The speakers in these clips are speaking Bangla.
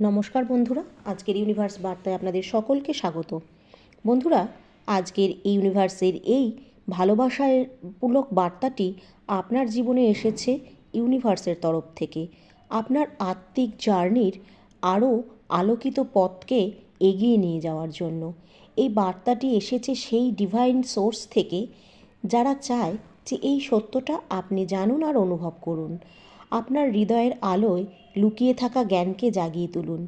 নমস্কার বন্ধুরা, আজকের ইউনিভার্স বার্তায় আপনাদের সকলকে স্বাগত। বন্ধুরা, আজকের এই ইউনিভার্সের এই ভালোবাসামূলক বার্তাটি আপনার জীবনে এসেছে ইউনিভার্সের তরফ থেকে। আপনার আত্মিক জার্নির আরও আলোকিত পথকে এগিয়ে নিয়ে যাওয়ার জন্য। এই বার্তাটি এসেছে সেই ডিভাইন সোর্স থেকে, যারা চায় যে এই সত্যটা আপনি জানুন আর অনুভব করুন। আপনার হৃদয়ের আলোয় লুকিয়ে থাকা জ্ঞানকে জাগিয়ে তুলুন।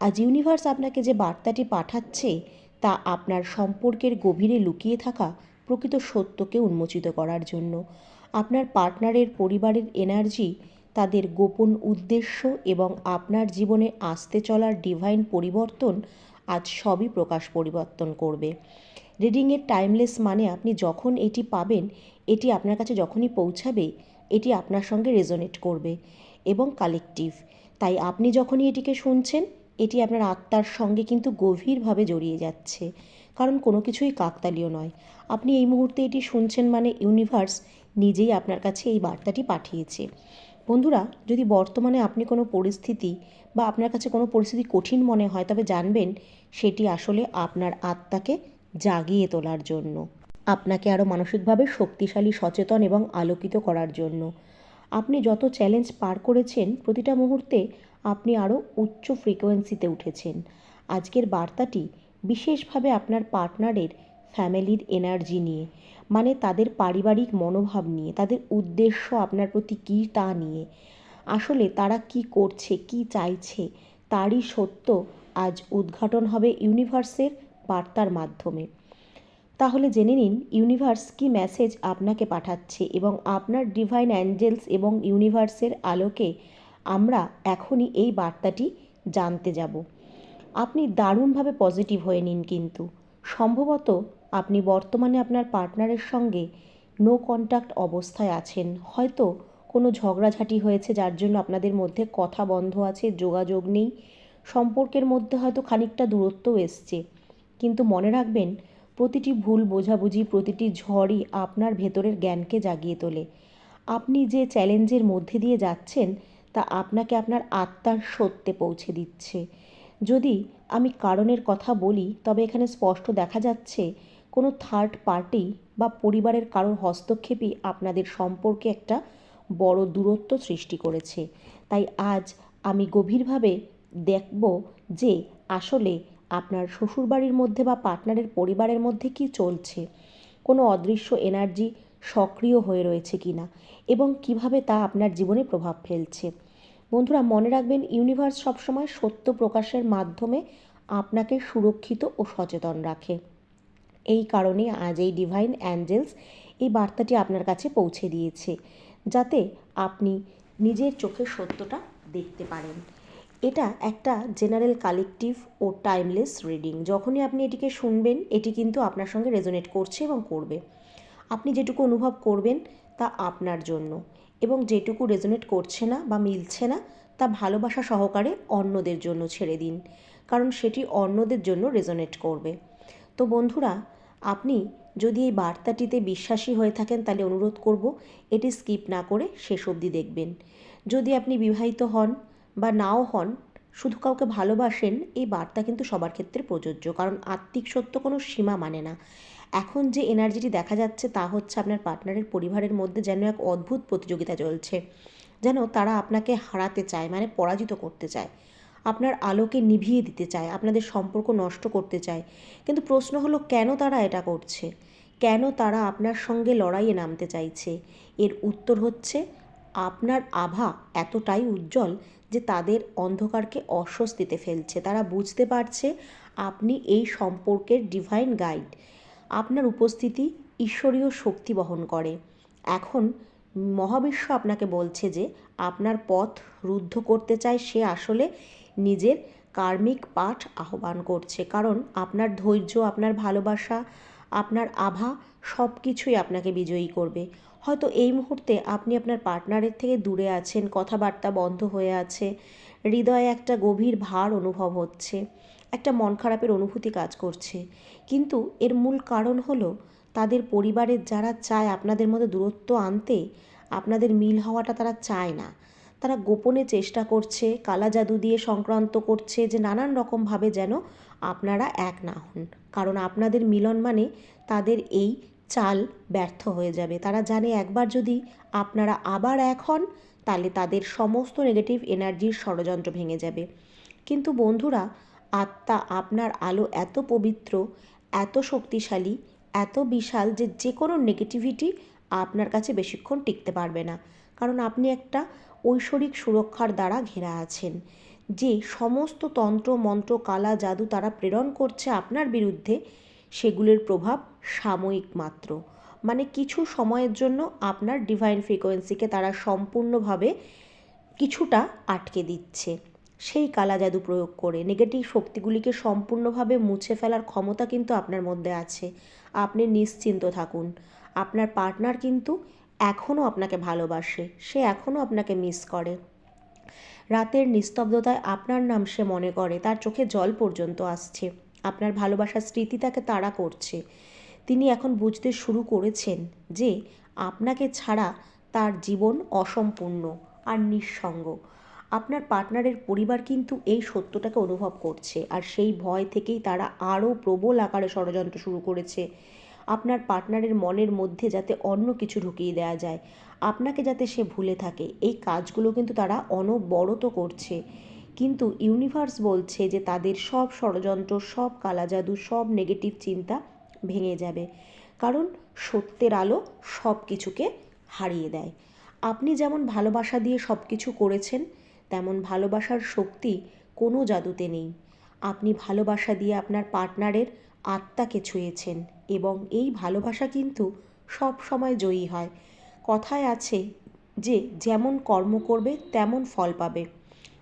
আজ ইউনিভার্স আপনাকে যে বার্তাটি পাঠাচ্ছে, তা আপনার সম্পর্কের গভীরে লুকিয়ে থাকা প্রকৃত সত্যকে উন্মোচিত করার জন্য। আপনার পার্টনারের পরিবারের এনার্জি, তাদের গোপন উদ্দেশ্য এবং আপনার জীবনে আসতে চলার ডিভাইন পরিবর্তন আজ সবই প্রকাশ পরিবর্তন করবে। রিডিংয়ের টাইমলেস মানে আপনি যখন এটি পাবেন, এটি আপনার কাছে যখনই পৌঁছাবে এটি আপনার সঙ্গে রেজোনেট করবে এবং কালেকটিভ তাই আপনি যখনই এটিকে শুনছেন, এটি আপনার আত্মার সঙ্গে কিন্তু গভীরভাবে জড়িয়ে যাচ্ছে। কারণ কোনো কিছুই কাকতালীয় নয়। আপনি এই মুহূর্তে এটি শুনছেন মানে ইউনিভার্স নিজেই আপনার কাছে এই বার্তাটি পাঠিয়েছে। বন্ধুরা, যদি বর্তমানে আপনি কোনো পরিস্থিতি বা আপনার কাছে কোনো পরিস্থিতি কঠিন মনে হয়, তবে জানবেন সেটি আসলে আপনার আত্মাকে জাগিয়ে তোলার জন্য। আপনাকে আরও মানসিকভাবে শক্তিশালী, সচেতন এবং আলোকিত করার জন্য। আপনি যত চ্যালেঞ্জ পার করেছেন, প্রতিটা মুহূর্তে আপনি আরও উচ্চ ফ্রিকোয়েন্সিতে উঠেছেন। আজকের বার্তাটি বিশেষভাবে আপনার পার্টনারের ফ্যামিলির এনার্জি নিয়ে মানে তাদের পারিবারিক মনোভাব নিয়ে, তাদের উদ্দেশ্য আপনার প্রতি কী তা নিয়ে। আসলে তারা কি করছে, কি চাইছে, তারই সত্য আজ উদ্ঘাটন হবে ইউনিভার্সের বার্তার মাধ্যমে। তাহলে জেনে নিন ইউনিভার্স কি মেসেজ আপনাকে পাঠাচ্ছে এবং আপনার ডিভাইন অ্যাঞ্জেলস এবং ইউনিভার্সের আলোকে আমরা এখনই এই বার্তাটি জানতে যাব। আপনি দারুণভাবে পজিটিভ হয়ে নিন কিন্তু। সম্ভবত আপনি বর্তমানে আপনার পার্টনারের সঙ্গে নো কন্ট্যাক্ট অবস্থায় আছেন। হয়তো কোনো ঝগড়াঝাটি হয়েছে যার জন্য আপনাদের মধ্যে কথা বন্ধ আছে, যোগাযোগ নেই, সম্পর্কের মধ্যে হয়তো খানিকটা দূরত্বও এসছে। কিন্তু মনে রাখবেন প্রতিটি ভুল বোঝাবুঝি, প্রতিটি ঝড়ই আপনার ভেতরের জ্ঞানকে জাগিয়ে তোলে। আপনি যে চ্যালেঞ্জের মধ্যে দিয়ে যাচ্ছেন, তা আপনাকে আপনার আত্মার সত্যে পৌঁছে দিচ্ছে। যদি আমি কারণের কথা বলি, তবে এখানে স্পষ্ট দেখা যাচ্ছে, কোনো থার্ড পার্টি বা পরিবারের কারোর হস্তক্ষেপই আপনাদের সম্পর্কে একটা বড় দূরত্ব সৃষ্টি করেছে। তাই আজ আমি গভীরভাবে দেখব যে আসলে আপনার শ্বশুরবাড়ির মধ্যে বা পার্টনারের পরিবারের মধ্যে কি চলছে? কোনো অদৃশ্য এনার্জি সক্রিয় হয়ে রয়েছে কি না? এবং কীভাবে তা আপনার জীবনে প্রভাব ফেলছে? বন্ধুরা, মনে রাখবেন ইউনিভার্স সবসময় সত্য প্রকাশের মাধ্যমে আপনাকে সুরক্ষিত ও সচেতন রাখে। এই কারণে আজ এই ডিভাইন অ্যাঞ্জেলস এই বার্তাটি আপনার কাছে পৌঁছে দিয়েছে, যাতে আপনি নিজের চোখের সত্যটা দেখতে পারেন। এটা একটা জেনারেল কালেকটিভ ও টাইমলেস রিডিং যখনই আপনি এটিকে শুনবেন, এটি কিন্তু আপনার সঙ্গে রেজোনেট করছে এবং করবে। আপনি যেটুকু অনুভব করবেন তা আপনার জন্য এবং যেটুকু রেজোনেট করছে না বা মিলছে না, তা ভালোবাসা সহকারে অন্যদের জন্য ছেড়ে দিন, কারণ সেটি অন্যদের জন্য রেজোনেট করবে। তো বন্ধুরা, আপনি যদি এই বার্তাটিতে বিশ্বাসী হয়ে থাকেন, তাহলে অনুরোধ করব, এটি স্কিপ না করে শেষ অবধি দেখবেন। যদি আপনি বিবাহিত হন বা নাও হন, শুধু কাউকে ভালোবাসেন, এই বার্তা কিন্তু সবার ক্ষেত্রে প্রযোজ্য। কারণ আত্মিক সত্য কোনো সীমা মানে না। এখন যে এনার্জিটি দেখা যাচ্ছে তা হচ্ছে আপনার পার্টনারের পরিবারের মধ্যে যেন এক অদ্ভুত প্রতিযোগিতা চলছে। যেন তারা আপনাকে হারাতে চায় মানে পরাজিত করতে চায়। আপনার আলোকে নিভিয়ে দিতে চায়, আপনাদের সম্পর্ক নষ্ট করতে চায়। কিন্তু প্রশ্ন হলো, কেন তারা এটা করছে? কেন তারা আপনার সঙ্গে লড়াইয়ে নামতে চাইছে? এর উত্তর হচ্ছে আপনার আভা এতটাই উজ্জ্বল যে তাদের অন্ধকারকে অস্বস্তিতে ফেলছে। তারা বুঝতে পারছে আপনি এই সম্পর্কের ডিভাইন গাইড আপনার উপস্থিতি ঈশ্বরীয় শক্তি বহন করে। এখন মহাবিশ্ব আপনাকে বলছে যে আপনার পথ রুদ্ধ করতে চায়, সে আসলে নিজের কার্মিক পাঠ আহ্বান করছে। কারণ আপনার ধৈর্য, আপনার ভালোবাসা আপনার আভা সব কিছুই আপনাকে বিজয়ী করবে। হয়তো এই মুহূর্তে আপনি আপনার পার্টনারের থেকে দূরে আছেন, কথাবার্তা বন্ধ হয়ে আছে, হৃদয়ে একটা গভীর ভার অনুভব হচ্ছে, একটা মন খারাপের অনুভূতি কাজ করছে। কিন্তু এর মূল কারণ হলো তাদের পরিবারের যারা চায় আপনাদের মধ্যে দূরত্ব আনতে, আপনাদের মিল হওয়াটা তারা চায় না। তারা গোপনে চেষ্টা করছে কালা জাদু দিয়ে সংক্রান্ত করছে যে নানান রকমভাবে যেন আপনারা এক না হন। কারণ আপনাদের মিলন মানে তাদের এই চাল ব্যর্থ হয়ে যাবে। তারা জানে একবার যদি আপনারা আবার এক হন, তাহলে তাদের সমস্ত নেগেটিভ এনার্জির ষড়যন্ত্র ভেঙে যাবে। কিন্তু বন্ধুরা, আত্মা আপনার আলো এত পবিত্র, এত শক্তিশালী, এত বিশাল যে যে কোনো নেগেটিভিটি আপনার কাছে বেশিক্ষণ টিকতে পারবে না। কারণ আপনি একটা ঐশ্বরিক সুরক্ষার দ্বারা ঘেরা আছেন। যে সমস্ত তন্ত্র, মন্ত্র, কালা, জাদু তারা প্রেরণ করছে আপনার বিরুদ্ধে, সেগুলোর প্রভাব সাময়িক মাত্র। মানে কিছু সময়ের জন্য আপনার ডিভাইন ফ্রিকোয়েন্সিকে তারা সম্পূর্ণভাবে কিছুটা আটকে দিচ্ছে। সেই কালা জাদু প্রয়োগ করে নেগেটিভ শক্তিগুলিকে সম্পূর্ণভাবে মুছে ফেলার ক্ষমতা কিন্তু আপনার মধ্যে আছে। আপনি নিশ্চিন্ত থাকুন। আপনার পার্টনার কিন্তু এখনও আপনাকে ভালোবাসে। সে এখনও আপনাকে মিস করে। রাতের নিস্তব্ধতায় আপনার নাম সে মনে করে, তার চোখে জল পর্যন্ত আসছে। আপনার ভালোবাসার স্মৃতি তাকে তাড়া করছে। তিনি এখন বুঝতে শুরু করেছেন যে আপনাকে ছাড়া তার জীবন অসম্পূর্ণ আর নিঃসঙ্গ। আপনার পার্টনারের পরিবার কিন্তু এই সত্যটাকে অনুভব করছে, আর সেই ভয় থেকেই তারা আরও প্রবল আকারে ষড়যন্ত্র শুরু করেছে। আপনার পার্টনারের মনের মধ্যে যাতে অন্য কিছু ঢুকিয়ে দেওয়া যায়। আপনাকে যাতে সে ভুলে থাকে। এই কাজগুলো কিন্তু তারা অনবরত করছে। কিন্তু ইউনিভার্স বলছে যে তাদের সব ষড়যন্ত্র, সব কালাজাদু, সব নেগেটিভ চিন্তা ভেঙে যাবে। কারণ সত্যের আলো সব কিছুকে হারিয়ে দেয়। আপনি যেমন ভালোবাসা দিয়ে সব কিছু করেছেন, তেমন ভালোবাসার শক্তি কোনো জাদুতে নেই। আপনি ভালোবাসা দিয়ে আপনার পার্টনারের আত্মাকে ছুঁয়েছেন এবং এই ভালোবাসা কিন্তু সব সময় জয়ী হয়। কথায় আছে যে, যেমন কর্ম করবে, তেমন ফল পাবে।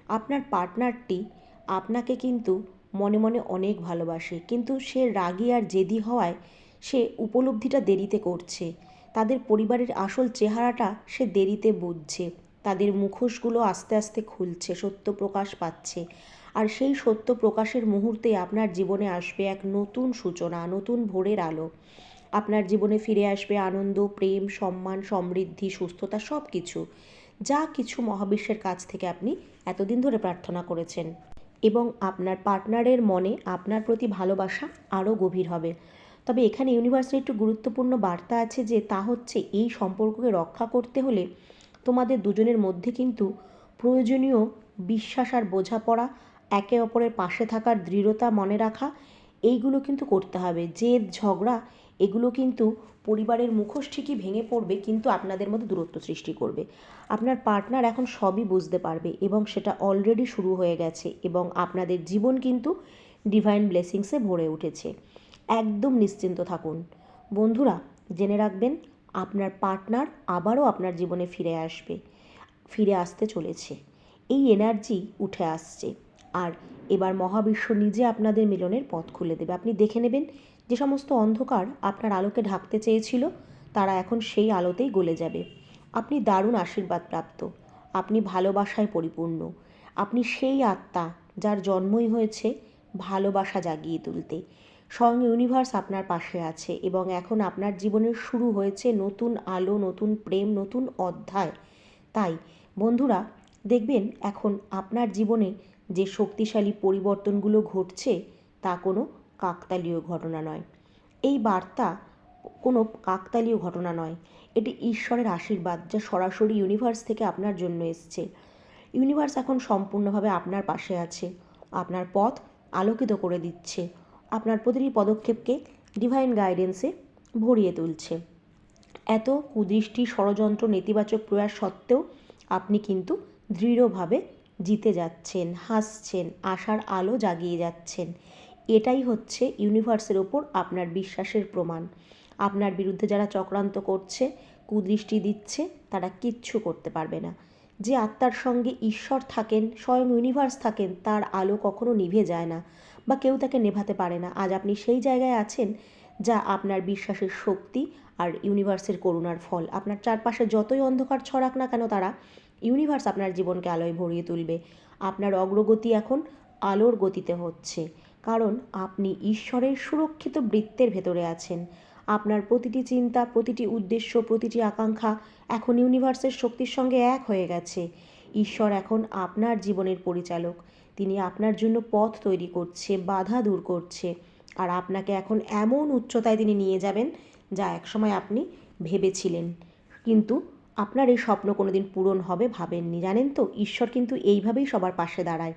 আপনার পার্টনারটি আপনাকে কিন্তু মনে মনে অনেক ভালোবাসে, কিন্তু সে রাগী আর জেদি হওয়ায় সে উপলব্ধিটা দেরিতে করছে। তাদের পরিবারের আসল চেহারাটা সে দেরিতে বুঝছে। তাদের মুখোশগুলো আস্তে আস্তে খুলছে, সত্য প্রকাশ পাচ্ছে। আর সেই সত্য প্রকাশের মুহূর্তে আপনার জীবনে আসবে এক নতুন সূচনা, নতুন ভোরের আলো। আপনার জীবনে ফিরে আসবে আনন্দ, প্রেম, সম্মান, সমৃদ্ধি, সুস্থতা সব কিছু যা কিছু মহাবিশ্বের কাছ থেকে আপনি এতদিন ধরে প্রার্থনা করেছেন। এবং আপনার পার্টনারের মনে আপনার প্রতি ভালোবাসা আরও গভীর হবে। তবে এখানে ইউনিভার্সের একটু গুরুত্বপূর্ণ বার্তা আছে যে, তা হচ্ছে এই সম্পর্ককে রক্ষা করতে হলে তোমাদের দুজনের মধ্যে কিন্তু প্রয়োজনীয় বিশ্বাস আর বোঝাপড়া একে অপরের পাশে থাকার দৃঢ়তা মনে রাখা, এইগুলো কিন্তু করতে হবে। জেদ, ঝগড়া, এগুলো কিন্তু পরিবারের মুখোশ ঠিকই ভেঙে পড়বে, কিন্তু আপনাদের মধ্যে দূরত্ব সৃষ্টি করবে। আপনার পার্টনার এখন সবই বুঝতে পারবে এবং সেটা অলরেডি শুরু হয়ে গেছে এবং আপনাদের জীবন কিন্তু ডিভাইন ব্লেসিংসে ভরে উঠেছে। একদম নিশ্চিন্ত থাকুন। বন্ধুরা, জেনে রাখবেন, আপনার পার্টনার আবারও আপনার জীবনে ফিরে আসবে, ফিরে আসতে চলেছে। এই এনার্জি উঠে আসছে। আর এবার মহাবিশ্ব নিজে আপনাদের মিলনের পথ খুলে দেবে। আপনি দেখে নেবেন যে সমস্ত অন্ধকার আপনার আলোকে ঢাকতে চেয়েছিল, তারা এখন সেই আলোতেই গলে যাবে। আপনি দারুণ আশীর্বাদ প্রাপ্ত। আপনি ভালোবাসায় পরিপূর্ণ। আপনি সেই আত্মা যার জন্মই হয়েছে ভালোবাসা জাগিয়ে তুলতে। স্বয়ং ইউনিভার্স আপনার পাশে আছে এবং এখন আপনার জীবনের শুরু হয়েছে নতুন আলো, নতুন প্রেম, নতুন অধ্যায়। তাই বন্ধুরা, দেখবেন এখন আপনার জীবনে যে শক্তিশালী পরিবর্তনগুলো ঘটছে তা কোনো কাকতালীয় ঘটনা নয়। এই বার্তা কোনো কাকতালীয় ঘটনা নয়। এটি ঈশ্বরের আশীর্বাদ যা সরাসরি ইউনিভার্স থেকে আপনার জন্য এসছে। ইউনিভার্স এখন সম্পূর্ণভাবে আপনার পাশে আছে। আপনার পথ আলোকিত করে দিচ্ছে। আপনার প্রতিটি পদক্ষেপকে ডিভাইন গাইডেন্সে ভরিয়ে তুলছে। এত কুদৃষ্টি, ষড়যন্ত্র, নেতিবাচক প্রয়াস সত্ত্বেও আপনি কিন্তু দৃঢ়ভাবে জিতে যাচ্ছেন, হাসছেন, আশার আলো জাগিয়ে যাচ্ছেন। এটাই হচ্ছে ইউনিভার্সের ওপর আপনার বিশ্বাসের প্রমাণ। আপনার বিরুদ্ধে যারা চক্রান্ত করছে, কুদৃষ্টি দিচ্ছে, তারা কিচ্ছু করতে পারবে না। যে আত্মার সঙ্গে ঈশ্বর থাকেন, স্বয়ং ইউনিভার্স থাকেন, তার আলো কখনো নিভে যায় না বা কেউ তাকে নেভাতে পারে না। আজ আপনি সেই জায়গায় আছেন যা আপনার বিশ্বাসের শক্তি আর ইউনিভার্সের করুণার ফল। আপনার চারপাশে যতই অন্ধকার ছড়াক না কেন তারা ইউনিভার্স আপনার জীবনকে আলোয় ভরিয়ে তুলবে। আপনার অগ্রগতি এখন আলোর গতিতে হচ্ছে। কারণ আপনি ঈশ্বরের সুরক্ষিত বৃত্তের ভেতরে আছেন। আপনার প্রতিটি চিন্তা, প্রতিটি উদ্দেশ্য, প্রতিটি আকাঙ্ক্ষা এখন ইউনিভার্সের শক্তির সঙ্গে এক হয়ে গেছে। ঈশ্বর এখন আপনার জীবনের পরিচালক। তিনি আপনার জন্য পথ তৈরি করছে, বাধা দূর করছে। আর আপনাকে এখন এমন উচ্চতায় তিনি নিয়ে যাবেন যা একসময় আপনি ভেবেছিলেন। কিন্তু আপনার এই স্বপ্ন কোনোদিন পূরণ হবে ভাবেননি, জানেন তো? ঈশ্বর কিন্তু এইভাবেই সবার পাশে দাঁড়ায়।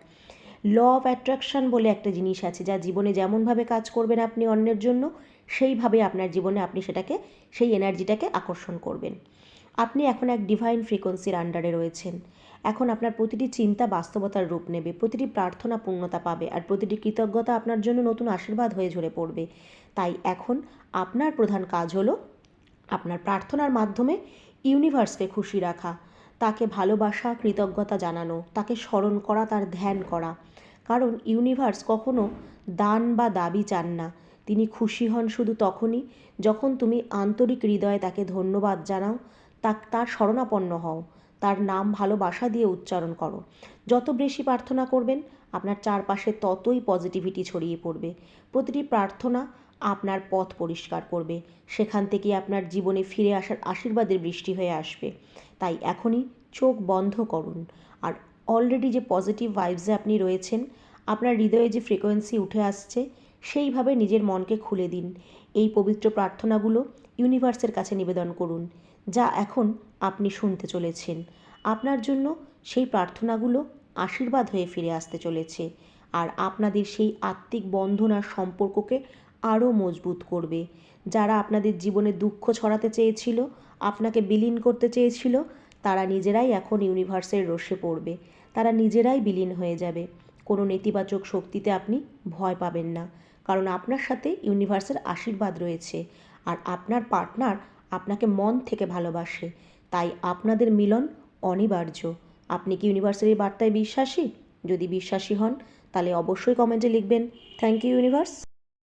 ল অফ অ্যাট্রাকশন বলে একটা জিনিস আছে, যা জীবনে যেমনভাবে কাজ করবেন আপনি অন্যের জন্য, সেইভাবে আপনার জীবনে আপনি সেটাকে, সেই এনার্জিটাকে আকর্ষণ করবেন। আপনি এখন এক ডিভাইন ফ্রিকোয়েন্সির আন্ডারে রয়েছেন। এখন আপনার প্রতিটি চিন্তা বাস্তবতার রূপ নেবে, প্রতিটি প্রার্থনা পূর্ণতা পাবে, আর প্রতিটি কৃতজ্ঞতা আপনার জন্য নতুন আশীর্বাদ হয়ে ঝরে পড়বে। তাই এখন আপনার প্রধান কাজ হলো আপনার প্রার্থনার মাধ্যমে ইউনিভার্সকে খুশি রাখা, তাকে ভালোবাসা, কৃতজ্ঞতা জানানো, তাকে স্মরণ করা, তার ধ্যান করা। কারণ ইউনিভার্স কখনো দান বা দাবি চান না। তিনি খুশি হন শুধু তখনই যখন তুমি আন্তরিক হৃদয়ে তাকে ধন্যবাদ জানাও, তা, তার শরণাপন্ন হও, তার নাম ভালোবাসা দিয়ে উচ্চারণ করো। যত বেশি প্রার্থনা করবেন, আপনার চারপাশে ততই পজিটিভিটি ছড়িয়ে পড়বে। প্রতিটি প্রার্থনা আপনার পথ পরিষ্কার করবে। সেখান থেকে আপনার জীবনে ফিরে আসার আশীর্বাদের বৃষ্টি হয়ে আসবে। তাই এখনই চোখ বন্ধ করুন। আর অলরেডি যে পজিটিভ ভাইবসে আপনি রয়েছেন, আপনার হৃদয়ে যে ফ্রিকোয়েন্সি উঠে আসছে, সেইভাবে নিজের মনকে খুলে দিন। এই পবিত্র প্রার্থনাগুলো ইউনিভার্সের কাছে নিবেদন করুন, যা এখন আপনি শুনতে চলেছেন। আপনার জন্য সেই প্রার্থনাগুলো আশীর্বাদ হয়ে ফিরে আসতে চলেছে। আর আপনাদের সেই আত্মিক বন্ধন আর সম্পর্ককে আরও মজবুত করবে। যারা আপনাদের জীবনে দুঃখ ছড়াতে চেয়েছিল, আপনাকে বিলীন করতে চেয়েছিল, তারা নিজেরাই এখন ইউনিভার্সের রসে পড়বে। তারা নিজেরাই বিলীন হয়ে যাবে। কোনো নেতিবাচক শক্তিতে আপনি ভয় পাবেন না। কারণ আপনার সাথে ইউনিভার্সের আশীর্বাদ রয়েছে আর আপনার পার্টনার আপনাকে মন থেকে ভালোবাসে। তাই আপনাদের মিলন অনিবার্য। আপনি কি ইউনিভার্সের এই বার্তায় বিশ্বাসী? যদি বিশ্বাসী হন, তাহলে অবশ্যই কমেন্টে লিখবেন। Thank you universe.